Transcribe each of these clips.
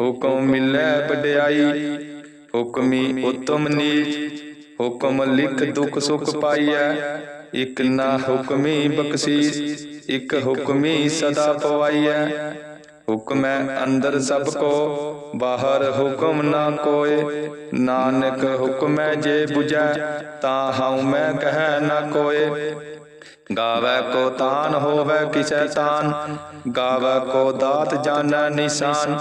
ਹੁਕਮ ਮਿਲੈ ਵਡਿਆਈ, ਹੁਕਮੀ ਉਤਮ ਨੀਚ, ਹੁਕਮ ਲਿਖ ਦੁਖ ਸੁਖ ਪਾਈਐ, ਇਕ ਨਾ ਹੁਕਮੀ ਬਖਸ਼ੀਸ, ਇਕ ਹੁਕਮੀ ਸਦਾ ਪਵਾਈਐ। ਹੁਕਮੈ ਅੰਦਰ ਸਭ ਕੋ, ਬਾਹਰ ਹੁਕਮ ਨਾ ਕੋਏ। ਨਾਨਕ ਹੁਕਮੈ ਜੇ 부ਜੈ ਤਾਂ ਹਉ ਮੈਂ ਕਹਿ ਨਾ ਕੋਏ। ਗਾਵੇ ਕੋ ਤਾਨ ਹੋਵੇ ਕਿਸੈ ਤਾਨ, ਗਾਵੇ ਕੋ ਦਾਤ ਜਾਣੈ ਨਿਸ਼ਾਨ।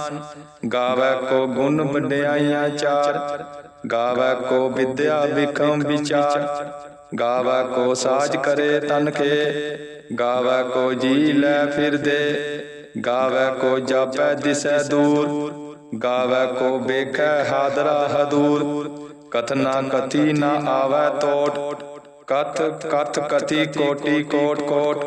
ਗਾਵੇ ਕੋ ਗੁਣ ਵਡਿਆਈਆਂ ਚਾਰ, ਗਾਵੇ ਕੋ ਵਿਦਿਆ ਵਿਖਮ ਵਿਚਾਰ। ਗਾਵੇ ਕੋ ਸਾਜ ਕਰੇ ਤਨ ਕੇ, ਗਾਵੇ ਕੋ ਜੀ ਲੈ ਫਿਰਦੇ ਗਾਵੇ ਕੋ ਜਾਪੈ ਦਿਸੈ ਦੂਰ, ਗਾਵੇ ਕੋ ਵੇਖੈ ਹਾਦਰਾ ਹਦੂਰ। ਕਥਨਾ ਕਥੀ ਨਾ ਆਵੈ ਤੋਟ, ਕਥ ਕਥ ਕਥੀ ਕੋਟੀ ਕੋਟ ਕੋਟ।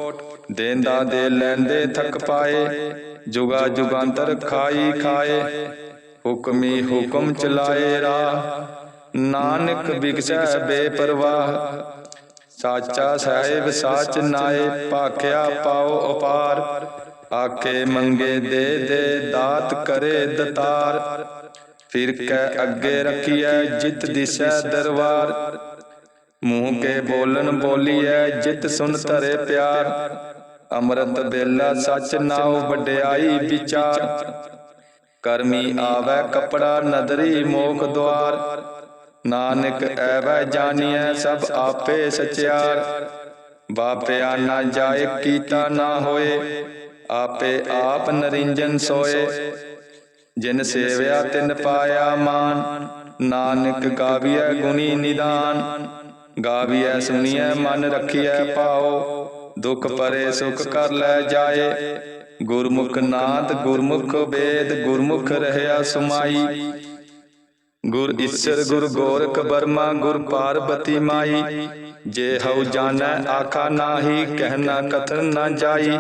ਦੇਂਦਾ ਦੇ ਲੈਂਦੇ ਥਕ ਪਾਏ, ਜੁਗਾ ਜੁਗਾਂਤਰ ਖਾਈ ਖਾਏ। ਹੁਕਮੀ ਹੁਕਮ ਚਲਾਏ ਰਾ ਨਾਨਕ ਬਿਗਸੈ ਬੇਪਰਵਾਹ। ਸਾਚਾ ਸਾਹਿਬ ਸਾਚ ਨਾਏ, ਭਾਖਿਆ ਪਾਓ ਅਪਾਰ ਆਖੇ ਮੰਗੇ ਦੇ ਦੇ ਦਾਤ ਕਰੇ ਦਤਾਰ। ਫਿਰ ਕੈ ਅੱਗੇ ਰੱਖੀਐ ਜਿਤ ਦਿਸੈ ਦਰਬਾਰ। ਮੂੰਹ ਕੇ ਬੋਲਣ ਬੋਲੀਐ ਜਿਤ ਸੁਨ ਧਰੇ ਪਿਆਰ। ਅੰਮ੍ਰਿਤ ਬੇਲਾ ਸਚ ਨਾਉ ਵਡਿਆਈ ਵਿਚਾਰ। ਕਰਮੀ ਆਵੈ ਕਪੜਾ ਨਦਰੀ ਮੋਖ ਦੁਆਰ। ਨਾਨਕ ਐਵੈ ਜਾਣੀਐ ਸਭ ਆਪੇ ਸਚਿਆਰ। ਬਾਪਿਆ ਨਾ ਜਾਏ ਕੀਤਾ ਨਾ ਹੋਏ। ਆਪੇ ਆਪ ਨਰਿੰਜਨ ਸੋਏ। ਜਿਨ ਸੇਵਿਆ ਤਿਨ ਪਾਇਆ ਮਾਨ, ਨਾਨਕ ਗਾਵੀਐ ਗੁਣੀ ਨਿਦਾਨ। ਗਾਵੀਐ ਸੁਣੀਐ ਮਨ ਰਖੀਐ ਪਾਓ ਦੁਖ ਪਰੇ ਸੁਖ ਕਰ ਲੈ ਜਾਏ। ਗੁਰਮੁਖ ਨਾਦ ਗੁਰਮੁਖ ਵੇਦ ਗੁਰਮੁਖ ਰਹਿਆ ਸੁਮਾਈ। ਗੁਰ ਈਸਰ ਗੁਰ ਗੋਰਖ ਬਰਮਾ ਗੁਰ ਪਾਰਬਤੀ ਮਾਈ। ਜੇ ਹਉ ਜਾਣੈ ਆਖਾ ਨਾਹੀ ਕਹਿਣਾ ਕਥਨ ਨਾ ਜਾਈ।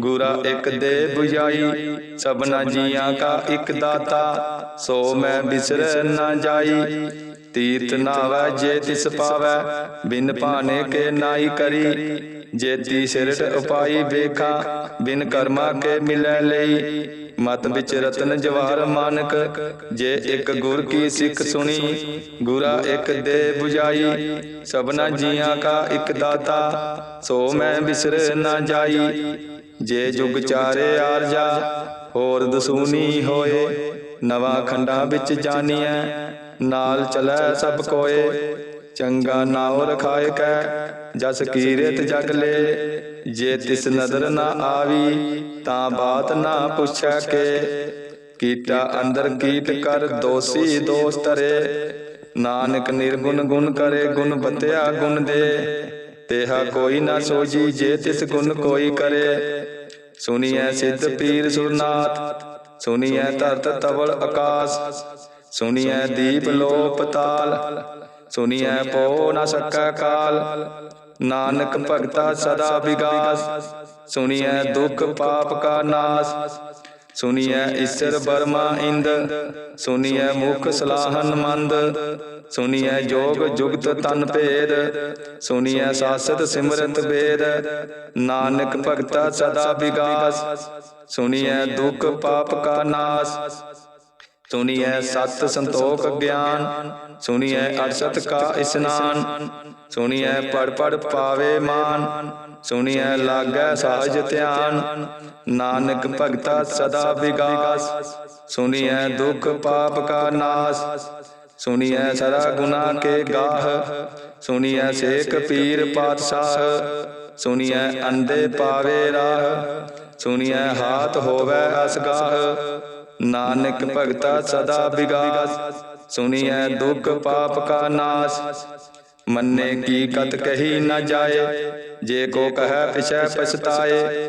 ਗੁਰਾ ਇੱਕ ਦੇ 부ਜਾਈ ਸਭਨਾ ਜੀਆਂ ਕਾ ਇੱਕ ਦਾਤਾ, ਸੋ ਮੈਂ ਬਿਸਰ ਨਾ ਜਾਈ। ਤੀਰਥ ਨਾਵੈ ਜੇ ਤਿਸ ਪਾਵੈ, ਬਿਨ ਭਾਣੇ ਕੇ ਨਾਈ ਕਰੀ। ਜੇਤੀ ਸਿਰਟ ਉਪਾਈ ਵੇਖਾ, ਬਿਨ ਕਰਮਾ ਕੇ ਮਿਲੈ ਲਈ। ਮਤ ਵਿੱਚ ਰਤਨ ਜਵਾਰ ਮਾਨਕ, ਜੇ ਇੱਕ ਗੁਰ ਕੀ ਸਿੱਖ ਸੁਣੀ। ਗੁਰਾ ਇੱਕ ਦੇ 부ਜਾਈ ਸਭਨਾ ਜੀਆਂ ਕਾ ਇੱਕ ਦਾਤਾ, ਸੋ ਮੈਂ ਬਿਸਰ ਨਾ ਜਾਈ। ਜੇ ਜੁਗ ਚਾਰੇ ਆਰਜਾ, ਹੋਰ ਦਸੂਨੀ ਹੋਏ, ਨਵਾਂ ਖੰਡਾਂ ਵਿੱਚ ਜਾਣੀਐ, ਨਾਲ ਚਲੈ ਸਭ ਕੋਏ, ਚੰਗਾ ਨਾਉ ਰਖਾਇ ਕੈ ਜਸ ਕੀਰਤ ਜਗ ਲੈ, ਜੇ ਤਿਸ ਨਦਰ ਨਾ ਆਵੀ, ਤਾਂ ਬਾਤ ਨਾ ਪੁੱਛੈ ਕੇ, ਕੀਟਾ ਅੰਦਰ ਕੀਟ ਕਰ ਦੋਸੀ ਦੋਸ ਤਰੇ ਨਾਨਕ ਨਿਰਗੁਣ ਗੁਣ ਕਰੇ ਗੁਣ ਬਤਿਆ ਗੁਣ ਦੇ, ਤੇਹਾ ਕੋਈ ਨਾ ਸੋਜੀ ਜੇ ਤਿਸ ਗੁਣ ਕੋਈ ਕਰੇ ਸੁਨੀਐ ਸਿੱਧ ਪੀਰ ਸੁਰਨਾਥ ਸੁਨੀਐ ਧਰਤ ਤਵਲ ਆਕਾਸ ਸੁਨੀਐ ਦੀਪ ਲੋ ਪਤਾਲ ਸੁਨੀਐ ਪੋ ਨ ਸਕੈ ਕਾਲ ਨਾਨਕ ਭਗਤਾ ਸਦਾ ਵਿਗਾਸ ਸੁਨੀਐ ਦੁਖ ਪਾਪ ਕਾ ਨਾਸ ਸੁਨੀਐ ਈਸ਼ਰ ਬਰਮਾ ਇੰਦ ਸੁਨੀਐ ਮੁਖ ਸਲਾਹਨ ਮੰਦ ਸੁਨੀਐ ਜੋਗ ਜੁਗਤ ਤਨ ਭੇਦ, ਸੁਨੀਐ ਸਾਸਤ ਸਿਮਰਤ ਭੇਦ ਨਾਨਕ ਭਗਤਾ ਸਦਾ ਵਿਗਾਸ, ਸੁਨੀਐ ਦੁਖ ਪਾਪ ਕਾ ਨਾਸ। ਸੁਣੀਐ ਸਤ ਸੰਤੋਖ ਗਿਆਨ ਸੁਣੀਐ ਅਰਸਤ ਕਾ ਇਸਨਾਨ। ਸੁਣੀਐ ਪੜ ਪੜ ਪਾਵੇ ਮਾਨ ਸੁਣੀਐ ਲਾਗੈ ਸਾਜ ਧਿਆਨ। ਨਾਨਕ ਭਗਤਾ ਸਦਾ ਵਿਗਾਸ ਸੁਣੀਐ ਦੁਖ ਪਾਪ ਕਾ ਨਾਸ। ਸੁਣੀਐ ਸਰਾ ਗੁਨਾ ਕੇ ਗਾਹ। ਸੁਣੀਐ ਸੇਖ ਪੀਰ ਪਾਤਸ਼ਾਹ। ਸੁਣੀਐ ਅੰਦੇ ਪਾਵੇ ਰਾਹ। ਸੁਣੀਐ ਹਾਥ ਹੋਵੇ ਅਸਗਾਹ ਨਾਨਕ ਭਗਤਾ ਸਦਾ ਵਿਗਾਸ ਸੁਣੀਐ ਦੁਖ ਪਾਪ ਕਾ ਨਾਸ। ਮੰਨੇ ਕੀ ਕਤ ਕਹੀ ਨਾ ਜਾਏ। ਜੇ ਕੋ ਕਹੈ ਪਿਛੈ ਪਛਤਾਏ।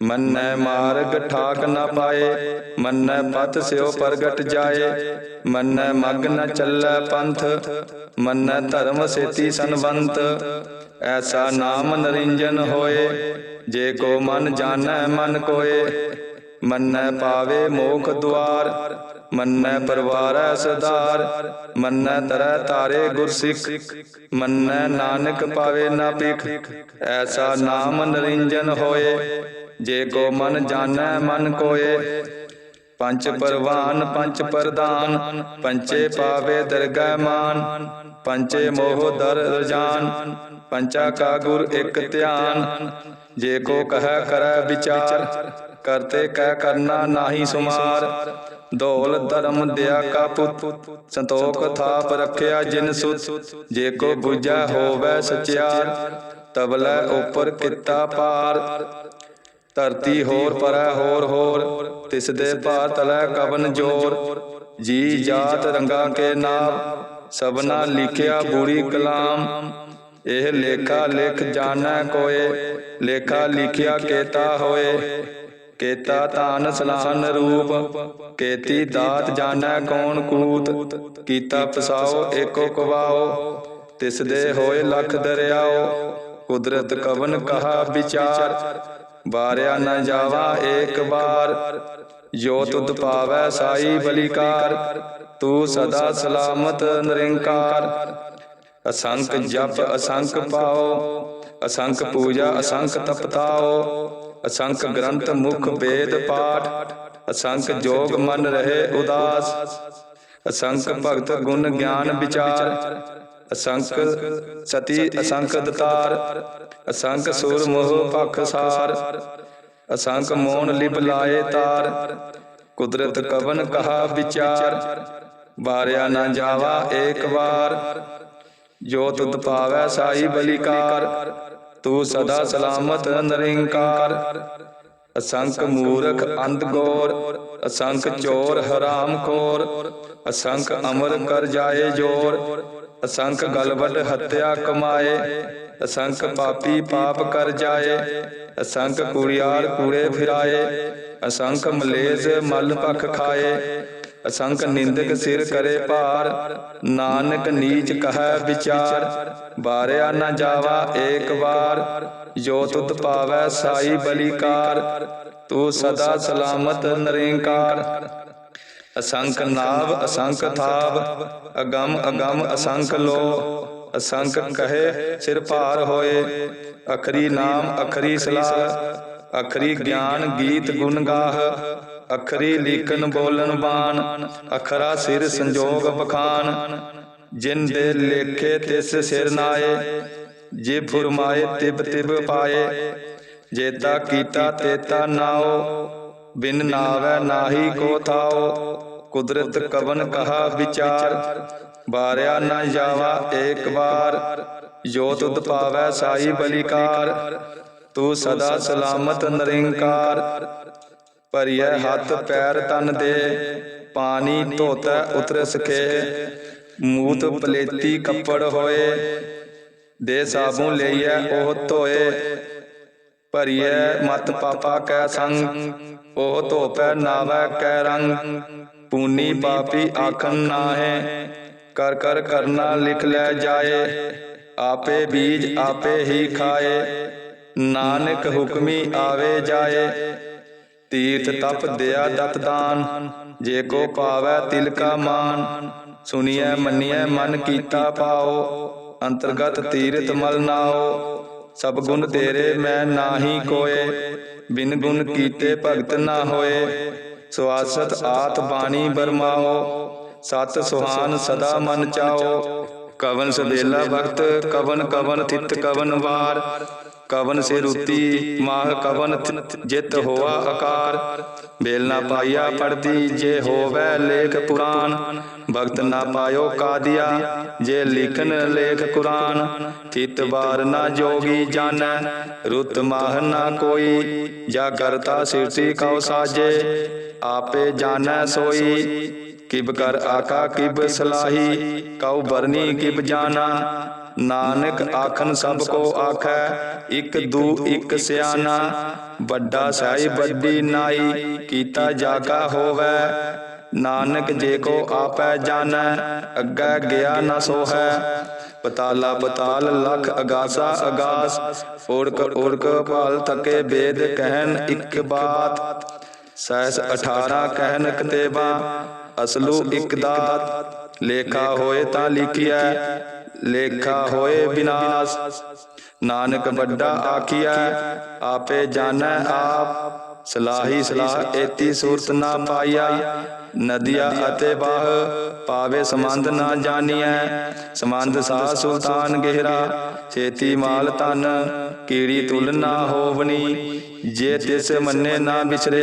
ਮੰਨੈ ਮਾਰਗ ਠਾਕ ਨਾ ਪਾਏ, ਮੰਨੈ ਪਤ ਸਿਓ ਪ੍ਰਗਟ ਜਾਏ, ਮੰਨੈ ਮਗ ਨ ਚੱਲੈ ਪੰਥ, ਮੰਨੈ ਧਰਮ ਸੇਤੀ ਸੰਬੰਤ। ਐਸਾ ਨਾਮ ਨਰਿੰਜਨ ਹੋਏ, ਜੇ ਕੋ ਮਨ ਜਾਣੈ ਮਨ ਕੋਏ। ਮੰਨੈ ਪਾਵੇ ਮੋਖ ਦੁਆਰ, ਮੰਨੈ ਪਰਵਾਰੈ ਸਦਾਰ ਮੰਨੈ ਤਰੈ ਤਾਰੇ ਗੁਰਸਿੱਖ। ਮੰਨੈ ਨਾਨਕ ਪਾਵੇ ਨਾ ਭਿਖ, ਐਸਾ ਨਾਮ ਨਰਿੰਜਨ ਹੋਏ। ਜੇ ਕੋ ਮਨ ਜਾਣੈ, ਮਨ ਕੋਏ। ਪੰਚ ਪਰਵਾਨ ਪੰਚ ਪ੍ਰਦਾਨ ਪੰਚੇ ਪਾਵੇ ਦਰਗਹਿ ਮਾਨ। ਪੰਚੇ ਮੋਹ ਦਰ ਰਜਾਨ। ਪੰਚਾ ਕਾ ਗੁਰ ਇੱਕ ਧਿਆਨ। ਜੇ ਕੋ ਕਹੈ, ਕਰੈ ਵਿਚਾਰ। ਕਰਤੇ ਕਹਿ ਕਰਨਾ ਨਾਹੀ ਸੁਮਾਰ। ਦੋਲ ਧਰਮ ਦਿਆ ਕਾ ਪੁੱਤ। ਸੰਤੋਖ ਥਾਪ ਰੱਖਿਆ ਜਿਨ ਸੁਤ। ਜੇ ਕੋ ਬੁਝੈ ਹੋਵੇ ਸਚਿਆਰ। ਤਬਲੇ ਉਪਰ ਕੀਤਾ ਪਾਰ। ਧਰਤੀ ਹੋਰ ਪਰੈ ਹੋਰ ਹੋਰ ਤਿਸ ਦੇ ਭਾਰ ਤਲੈ ਕਵਨ ਜੋਰ। ਜੀ ਜਾਤ ਰੰਗਾ ਕੇ ਨਾਮ। ਸਭਨਾ ਲਿਖਿਆ ਬੁਰੀ ਕਲਾਮ। ਇਹ ਲੇਖਾ ਲਿਖ ਜਾਣੈ ਕੋਏ। ਲੇਖਾ ਲਿਖਿਆ ਕੇਤਾ ਹੋਏ। ਕੇਤਾ ਤਾਨ ਸਲਾਨ ਰੂਪ। ਕੇਤੀ ਦਾਤ ਜਾਣੈ ਕੌਣ ਕੂਤ। ਕੀਤਾ। ਪਸਾਓ ਏਕੋ ਕਵਾਓ। ਤਿਸ ਦੇ ਹੋਏ ਲਖ ਦਰਿਆਓ। ਕੁਦਰਤ ਕਵਨ ਕਹਾ ਵਿਚਾਰ। ਬਾਰਿਆ ਨ ਜਾਵਾ ਏਕ ਵਾਰ। ਜੋ ਤੁਧ ਪਾਵੈ ਸਾਈ ਬਲਿਕਾਰ ਤੂੰ ਸਦਾ ਸਲਾਮਤ ਨਿਰੰਕਾਰ। ਅਸੰਖ ਜਪ ਅਸੰਖ ਪਾਓ। ਅਸੰਖ ਪੂਜਾ ਅਸੰਖ ਤਪਤਾਓ। ਅਸੰਖ ਗ੍ਰੰਥ ਮੁਖ ਵੇਦ ਪਾਠ। ਅਸੰਖ ਜੋਗ ਮਨ ਰਹੇ ਉਦਾਸ। ਅਸੰਖ ਭਗਤ ਗੁਣ ਗਿਆਨ ਵਿਚਾਰ। ਅਸੰਖ ਸਤੀ ਅਸੰਖ ਦਤਾਰ ਅਸੰਖ ਸੁਰ ਮੋਹ ਪਖ ਸਾਰ ਅਸੰਖ ਮੋਨ ਲਿਬ ਲਾਏ ਤਾਰ ਕੁਦਰਤ ਕਵਨ ਕਹਾ ਵਿਚਾਰ ਬਾਰਿਆ ਨਾ ਜਾਵਾ ਏਕ ਵਾਰ ਜੋ ਤੁਧ ਪਾਵੈ ਸਾਈ ਬਲਿਕਾਰ ਤੂੰ ਸਦਾ ਸਲਾਮਤ ਨਿਰੰਕਾਰ ਅਸੰਖ ਮੂਰਖ ਅੰਧ ਗੋਰ ਅਸੰਖ ਚੋਰ ਹਰਾਮ ਖੋਰ ਅਸੰਖ ਅਮਰ ਕਰ ਜਾਏ ਜੋਰ ਅਸੰਖ ਗਲਵਟ ਹੱਤਿਆ ਕਮਾਏ, ਅਸੰਖ ਪਾਪੀ ਪਾਪ ਕਰ ਜਾਏ, ਅਸੰਖ ਕੁੜਿਆਰ ਕੂੜੇ ਫਿਰਾਏ, ਅਸੰਖ ਮਲੇਜ਼ ਮਲ ਪਖ ਖਾਏ, ਅਸੰਖ ਨਿੰਦਕ ਸਿਰ ਕਰੇ ਭਾਰ, ਨਾਨਕ ਨੀਚ ਕਹੈ ਵਿਚਾਰ, ਬਾਰਿਆ ਨਾ ਜਾਵਾ ਏਕ ਵਾਰ, ਜੋ ਤੁਧ ਪਾਵੈ ਸਾਈ ਬਲੀਕਾਰ, ਤੂੰ ਸਦਾ ਸਲਾਮਤ ਨਿਰੰਕਾਰ। ਅਸੰਖ ਨਾਭ ਅਸੰਖ ਥਾਵ, ਅਗੰਮ ਅਗੰਮ ਅਸੰਖ ਲੋ, ਅਸੰਖ ਕਹੇ ਸਿਰ ਭਾਰ ਹੋਏ, ਅਖਰੀ ਨਾਮ, ਅਖਰੀ ਸਲਾਹ, ਅਖਰੀ ਗਿਆਨ ਗੀਤ ਗੁਣ ਗਾਹ, ਅਖਰੀ ਲੀਕਨ ਬੋਲਨ ਬਾਣ, ਅਖਰਾ ਸਿਰ ਸੰਜੋਗ ਬਖਾਨ ਜਿਨ ਦੇ ਲੇਖੇ ਤਿਸ ਸਿਰ ਨਾਏ, ਜੇ ਫੁਰਮਾਏ ਤਿਬ ਤਿਬ ਪਾਏ ਜੇਤਾ ਕੀਤਾ ਤੇਤਾ ਨਾਓ ਬਿਨ ਨਾਵੈ ਨਾਹੀ ਕੋ ਥਾਓ। ਕੁਦਰਤ ਕਵਨ ਕਹਾ ਵਿਚਾਰ। ਬਾਰਿਆ ਨਾ ਜਾਵਾ ਏਕ ਵਾਰ। ਜੋ ਤੁਧ ਪਾਵੈ ਸਾਈ ਬਲਿਕਾਰ ਤੂੰ ਸਦਾ ਸਲਾਮਤ ਨਿਰੰਕਾਰ। ਭਰੀਐ ਹੱਥ ਪੈਰ ਤਨ ਦੇ। ਪਾਣੀ ਧੋਤੈ ਉਤਰ ਸਕੇ ਮੂਤ ਪਲੇਤੀ ਕੱਪੜ ਹੋਏ। ਦੇ ਸਾਬੂ ਲਈਐ ਉਹ ਧੋਏ। ਭਰੀਐ ਮਤ ਪਾਪਾ ਕੈ ਸੰਗ। ਉਹ ਧੋਪੈ ਨਾਵੈ ਕੈ ਰੰਗ, ਪੂਨੀ ਪਾਪੀ ਆਖਨ ਨਾਹੇ। ਕਰ ਕਰ ਕਰਨਾ ਲਿਖ ਲੈ ਜਾਏ, ਆਪੇ ਬੀਜ ਆਪੇ ਹੀ ਖਾਏ। ਨਾਨਕ ਹੁਕਮੀ ਆਵੇ ਜਾਏ। ਤੀਰਥ ਤਪ ਦਿਆ ਦਤ ਦਾਨ, ਜੇ ਕੋ ਪਾਵੈ ਤਿਲ ਕਾ ਮਾਨ। ਸੁਣੀਐ ਮੰਨੀਐ ਮਨ ਕੀਤਾ ਪਾਓ, ਅੰਤਰਗਤ ਤੀਰਥ ਮਲ ਨਾਓ। ਸਭ ਗੁਣ ਤੇਰੇ ਮੈਂ ਨਾਹੀ ਕੋਏ। ਬਿਨ ਗੁਣ ਕੀਤੇ ਭਗਤ ਨਾ ਹੋਏ। ਸਵਾਸਤ ਆਤ ਬਾਣੀ ਬਰਮਾਓ। ਸਤ ਸੁਹਾਨ ਸਦਾ ਮਨ ਚਾਓ। ਕਵਨ ਸਬੇਲਾ ਵਕਤ ਕਵਨ ਕਵਨ ਥਿਤ ਕਵਨ ਵਾਰ। ਕਵਨ ਸੇ ਰੁਤੀ ਮਾਹ ਕਵਨ ਜਿਤ ਹੋਆ ਆਕਾਰ। ਬੇਲ ਨਾ ਪਾਈਆ ਪੜਦੀ ਜੇ ਹੋਵੇ ਲੇਖ ਪੁਰਾਨ ਭਗਤ ਨਾ ਪਾਇਓ ਕਾਦੀਆ ਜੇ ਲਿਖਨ ਲੇਖ ਕੁਰਾਨ। ਥਿਤ ਬਾਰ ਨਾ ਜੋਗੀ ਜਾਣੈ ਰੁਤ ਮਾਹ ਨਾ ਕੋਈ। ਜਾ ਕਰਤਾ ਸਿਰਤੀ ਕਉ ਸਾਜੇ। ਆਪੇ ਜਾਣੈ ਸੋਈ। ਕਿਬ ਕਰ ਆਕਾ ਕਿਬ ਸਲਾਹੀ। ਕਉ ਬਰਨੀ ਕਿਬ ਜਾਣਾ। ਨਾਨਕ ਆਖਨ ਸਭ ਕੋ ਆਖੈ ਇਕ ਦੂ ਇਕ ਸਿਆਣਾ ਵੱਡਾ ਸਾਹਿਬ ਵੱਡੀ ਨਾਈ ਕੀਤਾ ਜਾਗਾ ਹੋਵੈ। ਨਾਨਕ ਜੇ ਕੋ ਆਪੈ ਜਾਣੈ ਅੱਗੇ ਗਿਆ ਨ ਸੋਹੈ। ਪਤਾਲਾ ਪਤਾਲ ਲਖ ਅਗਾਸਾ ਅਗਾਸ। ਓੜਕ ਓੜਕ ਭਾਲ ਤਕੇ ਬੇਦ ਕਹਿਨ ਇੱਕ ਬਾਤ। ਸੈਸ 18 ਕਹਿਨ ਕਤੇਬਾ ਅਸਲੂ ਇੱਕ ਦਾਤ। ਲੇਖਾ ਹੋਏ ਤਾਂ ਲਿਖਿਆ ਲੇਖਾ ਹੋਏ ਬਿਨਾਸ਼। ਨਾਨਕ ਵੱਡਾ ਆਖੀਐ, ਆਪੇ ਜਾਣੈ ਆਪ। ਸਲਾਹੀ ਸਲਾਹ ਏਤੀ ਸੂਰਤ ਨਾ ਪਾਈਆ ਨਦੀਆ ਅਤੇ ਬਾਹ ਪਾਵੇ ਸਮੰਦ ਨਾ ਜਾਣੀਐ। ਸਮੰਦ ਸਾ ਸੁਲਤਾਨ ਗਹਿਰਾ, ਛੇਤੀ ਮਾਲ ਤਨ ਕੀੜੀ ਤੁਲ ਨਾ ਹੋਵਨੀ ਜੇ ਤਿਸ ਮੰਨੇ ਨਾ ਵਿਚਰੇ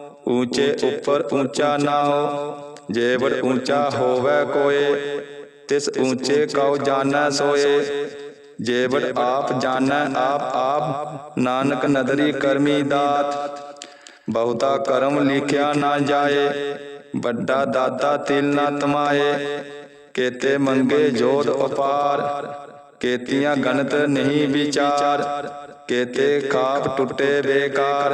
ਊਚੇ ਉੱਪਰ ਊਚਾ ਹੋ ਜੇਵੜ ਊਚਾ ਹੋਵੇ ਕੋਏ, ਤਿਸ ਊਚੇ ਕਉ ਜਾਣੈ ਸੋਏ। ਜੇਵੜ ਆਪ ਜਾਣੈ ਆਪ ਆਪ, ਨਾਨਕ ਨਦਰੀ ਕਰਮੀ ਦਾਤ। ਬਹੁਤਾ ਕਰਮ ਲਿਖਿਆ ਨਾ ਜਾਏ, ਵੱਡਾ ਦਾਤਾ ਤਿਲ ਨਾ ਤਮਾਏ। ਕੇਤੇ ਮੰਗੇ ਜੋਤ ਅਪਾਰ ਕੇਤੀਆਂ ਗਣਤ ਨਹੀਂ ਵਿਚਾਰ। ਕੇਤੇ ਖਾਪ ਟੁੱਟੇ ਬੇਕਾਰ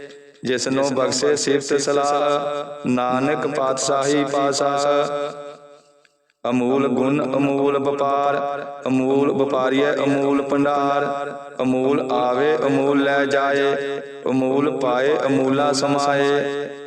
ਜਿਸਨੂੰ ਬਖਸ਼ੇ ਸਿਫਤ ਸਲਾਹ ਨਾਨਕ ਪਾਤਸ਼ਾਹੀ ਪਾਸਾ ਅਮੂਲ ਗੁਣ ਅਮੂਲ ਵਪਾਰ ਅਮੂਲ ਵਪਾਰੀਏ ਅਮੂਲ ਭੰਡਾਰ। ਅਮੂਲ ਆਵੇ ਅਮੂਲ ਲੈ ਜਾਏ। ਅਮੂਲ ਪਾਏ ਅਮੂਲਾ ਸਮਾਏ।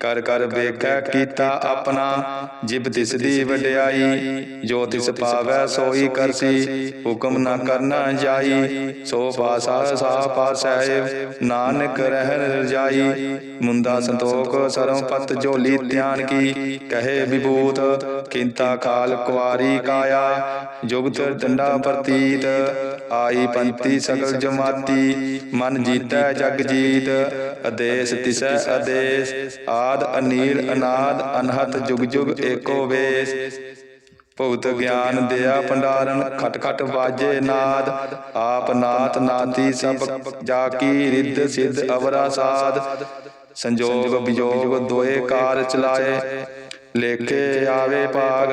ਕਰ ਕਰ ਵੇਖੈ ਕੀਤਾ ਆਪਣਾ ਜਿਬ ਤਿਸ ਦੀ ਵਡਿਆਈ ਜੋ ਤਿਸ ਪਾਵੈ ਸੋਈ ਕਰਸੀ ਹੁਕਮ ਨਾ ਕਰਨਾ ਜਾਈ। ਸੋ ਪਾਸਾ ਸਾ ਪਾਸਹਿਬ ਨਾਨਕ ਰਹਿਣ ਰਜਾਈ ਮੁੰਦਾ ਸੰਤੋਖ ਸਰਮ ਪਤ ਝੋਲੀ ਧਿਆਨ ਕੀ। ਕਹੇ ਵਿਭੂਤ ਕਿੰਤਾ ਖਾਲ ਕੁਆਰੀ ਕਾਇਆ। ਜੁਗਤ ਡੰਡਾ ਪ੍ਰਤੀਤ ਆਈ ਪੰਤੀ ਸਗਲ ਜਮਾਤੀ। ਮਨ ਜੀਤੈ ਜਗ ਜੀਤ ਆਦੇਸ ਤਿਸੈ ਆਦੇਸ। ਆਦ ਅਨੀਲ ਅਨਾਦ, ਅਨਹਤ, ਜੁਗ ਜੁਗ ਏਕੋ ਵੇਸ। ਭਗਤ ਗਿਆਨ ਦਿਆ ਭੰਡਾਰਨ, ਖਟ ਖਟ ਵਾਜੇ ਨਾਦ। ਆਪ ਨਾਥ ਨਾਤੀ ਸਭ ਜਾ ਕੀ ਰਿੱਧ ਸਿੱਧ ਅਵਰਾ ਸਾਧ ਸੰਜੋਗ ਵਿਜੋਗ ਦੋਏ ਕਾਰ ਚਲਾਏ, ਲੇਖੇ ਆਵੇ ਭਾਗ।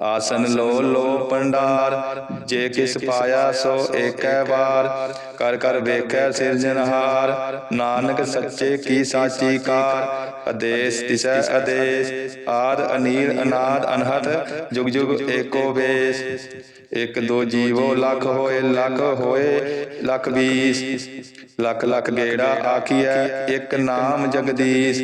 ਆਸਨ ਲੋ ਲੋ ਪੰਡਾਰ, ਜੇ ਕਿਸ ਪਾਇਆ ਸੋ ਏਕੈ ਵਾਰ। ਕਰ ਕਰ ਵੇਖੈ ਸਿਰਜਨਹਾਰ ਨਾਨਕ ਸੱਚੇ ਕੀ ਸਾਚੀ ਕਾਰ। ਆਦੇਸ ਤਿਸੈ ਆਦੇਸ, ਆਦ ਅਨੀਲ ਅਨਾਦ ਅਨਹਤ ਜੁਗ ਜੁਗ ਏਕੋ ਵੇਸ। ਇਕ ਦੋ ਜੀਵੋ ਲੱਖ ਹੋਏ ਲੱਖ ਹੋਏ, ਲੱਖ ਵੀਸ ਲੱਖ ਲੱਖ ਗੇੜਾ ਆਖੀਐ, ਇਕ ਨਾਮ ਜਗਦੀਸ਼।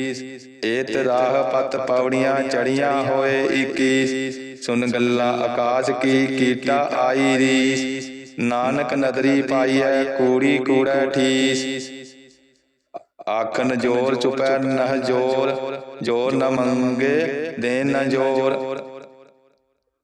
ਏਤ ਰਾਹ ਪਤ ਪੌੜੀਆਂ ਚੜੀਆਂ ਹੋਏ 21 ਸੁਨ ਗੱਲਾਂ ਆਕਾਸ਼ ਕੀ ਕੀਟਾ ਆਈ ਰੀਸ। ਨਾਨਕ ਨਦਰੀ ਪਾਈਐ, ਕੂੜੀ ਕੂੜੈ ਠੀਸ। ਆਖਨ ਜੋਰ ਚੁਪੈ ਨਹ ਜੋਰ ਜੋਰ ਨ ਮੰਗੇ ਦੇ ਨ ਜੋਰ।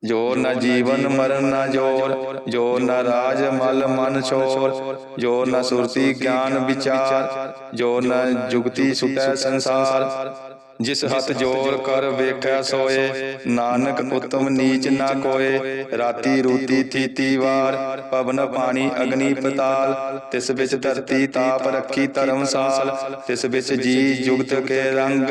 ਜੋਰ ਨ ਜੀਵਨ ਮਰਨ ਨ ਜੋਰ ਜੋਰ ਨ ਰਾਜ ਮਲ ਮਨ ਛੋਰ ਜੋਰ ਨ ਸੁਰਤੀ ਗਿਆਨ ਵਿਚਾਰ ਜੋਰ ਨ ਜੁਗਤੀ ਸੁਟੈ ਸੰਸਾਰ ਜਿਸ ਹੱਥ ਜੋਰ ਕਰ ਵੇਖੈ ਸੋਏ ਨਾਨਕ ਉਤਮ ਨੀਚ ਨਾ ਕੋਏ ਰਾਤੀ ਰੂਤੀ ਥੀਤੀ ਵਾਰ ਪਵਨ ਪਾਣੀ ਅਗਨੀ ਪਤਾਲ ਤਿਸ ਵਿੱਚ ਧਰਤੀ ਤਾਪ ਰੱਖੀ ਧਰਮਸਾਲ ਤਿਸ ਵਿੱਚ ਜੀ ਜੁਗਤ ਕੇ ਰੰਗ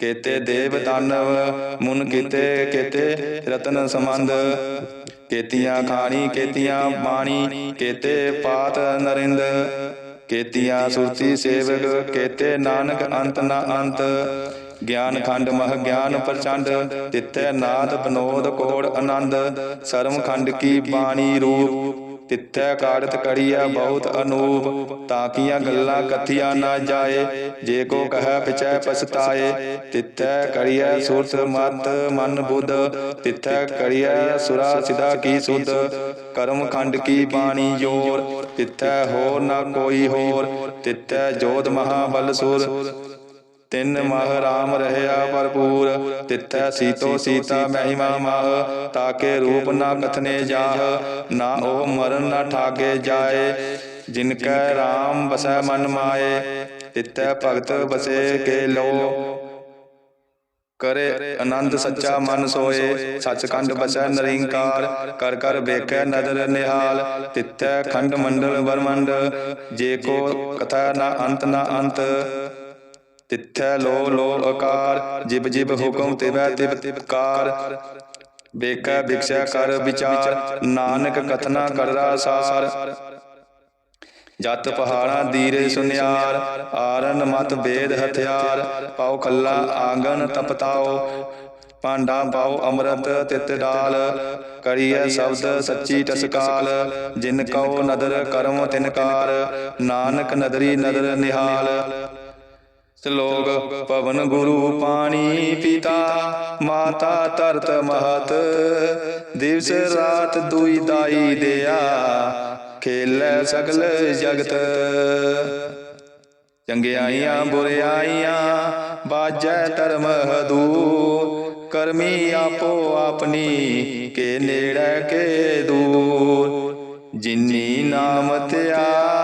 ਕੇਤੇ ਦੇਵ ਦਾਨਵ, ਮੁਨ ਕੀਤੇ ਕੇਤੇ ਰਤਨ ਸੰਬੰਧ। ਕੇਤੀਆਂ ਖਾਣੀ, ਕੇਤੀਆਂ ਬਾਣੀ, ਕੇਤੇ ਪਾਤ ਨਰਿੰਦ। ਕੇਤੀਆਂ ਸੁਰਤੀ ਸੇਵਕ, ਕੇਤੇ ਨਾਨਕ ਅੰਤ ਨਾ ਅੰਤ। ਗਿਆਨ ਖੰਡ ਮਹ ਗਿਆਨ ਪ੍ਰਚੰਡ, ਤਿੱਥੈ ਨਾਦ ਬਨੋਦ ਕੋੜ ਆਨੰਦ। ਸਰਮ ਖੰਡ ਕੀ ਬਾਣੀ ਰੂਪ ਤਿੱਥੈ ਕਾੜਤ ਕੜੀਆ ਬਹੁਤ ਅਨੂਪ ਤਾਕੀਆਂ ਗੱਲਾਂ ਕਥੀਆਂ ਨਾ ਜਾਏ। ਜੇ ਕੋ ਕਹੈ ਪਿਛੈ ਪਛਤਾਏ, ਤਿੱਥੈ ਕੜੀਐ ਸੁਰਤ ਮਤ ਮਨ ਬੁੱਧ। ਤਿੱਥੈ ਕੜੀਐ ਸੁਰਾ ਸਿਦਾ ਕੀ ਸੁਧ, ਕਰਮ ਖੰਡ ਕੀ ਬਾਣੀ ਜੋਰ। ਤਿੱਥੈ ਹੋਰ ਨਾ ਕੋਈ ਹੋਰ, ਤਿੱਥੈ ਜੋਤ ਮਹਾਬਲ ਸੁਰ। ਤਿੰਨ ਮਹ ਰਾਮ ਰਹਿਆ ਭਰਪੂਰ, ਤਿੱਥੈ ਸੀਤੋ ਸੀਤਾ ਮਹਿਮਾ ਮਹ, ਤਾਕੇ ਰੂਪ ਨਾ ਕਥਨੇ ਜਾਹ, ਨਾ ਉਹ ਮਰਨ ਨਾ ਠਾਗੇ ਜਾਏ ਜਿਨ ਕੈ ਰਾਮ ਬਸੈ ਮਨ ਮਾਏ, ਤਿੱਥੈ ਭਗਤ ਬਸੇ ਕੇ ਲੋ। ਕਰੇ ਆਨੰਦ ਸੱਚਾ ਮਨ ਸੋਏ, ਸੱਚਖੰਡ ਬਸੈ ਨਰਿੰਕਾਰ, ਕਰ ਕਰ ਵੇਖੈ ਨਦਰ ਨਿਹਾਲ, ਤਿੱਥੈ ਖੰਡ ਮੰਡਲ ਬਰਮੰਡ, ਜੇ ਕੋ ਕਥਾ ਨਾ ਅੰਤ ਨਾ ਅੰਤ। ਤਿੱਥੈ ਲੋ ਲੋ ਅਕਾਰ, ਜਿਬ ਜਿਬ ਹੁਕਮ ਤਿਵੈ ਤਿਬ ਤਿਬਕਾਰ। ਵੇਖੈ ਵਿਖਸ਼ੈ ਕਰ ਵਿਚਾਰ, ਨਾਨਕ ਕਥਨਾ ਕਰਰਾ ਸਾਰ। ਜਤ ਪਹਾੜਾਂ ਦੀਰੇ ਸੁਨਿਆਰ, ਆਰਨ ਮਤ ਵੇਦ ਹਥਿਆਰ। ਪਾਉ ਖੱਲਾ ਆਂਗਨ ਤਪਤਾਓ ਪਾਂਡਾ ਪਾਉ ਅੰਮ੍ਰਿਤ ਤਿਤ ਡਾਲ। ਕਰੀਐ ਸ਼ਬਦ ਸੱਚੀ ਟਸਕਾਲ, ਜਿਨ ਕਉ ਨਦਰ ਕਰਮ ਤਿਨਕਾਰ। ਨਾਨਕ ਨਦਰੀ ਨਦਰ ਨਿਹਾਲ। ਸ਼ਲੋਕ ਪਵਨ ਗੁਰੂ ਪਾਣੀ ਪਿਤਾ, ਮਾਤਾ ਧਰਤ ਮਹਤ। ਦਿਵਸ ਰਾਤ ਦੁਈ ਦਾਈ ਦਿਆ, ਖੇਲੇ ਸਗਲ ਜਗਤ। ਚੰਗਿਆਈਆਂ, ਬੁਰਿਆਈਆਂ, ਬਾਜੈ ਧਰਮ ਹਦੂ। ਕਰਮੀ ਆਪੋ ਆਪਣੀ, ਕੇ ਨੇੜੇ, ਕੇ ਦੂਰ। ਜਿਨੀ ਨਾਮ ਧਿਆਇਆ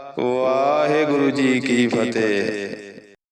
ਵਾਹਿਗੁਰੂ ਜੀ ਕੀ ਫਤਿਹ।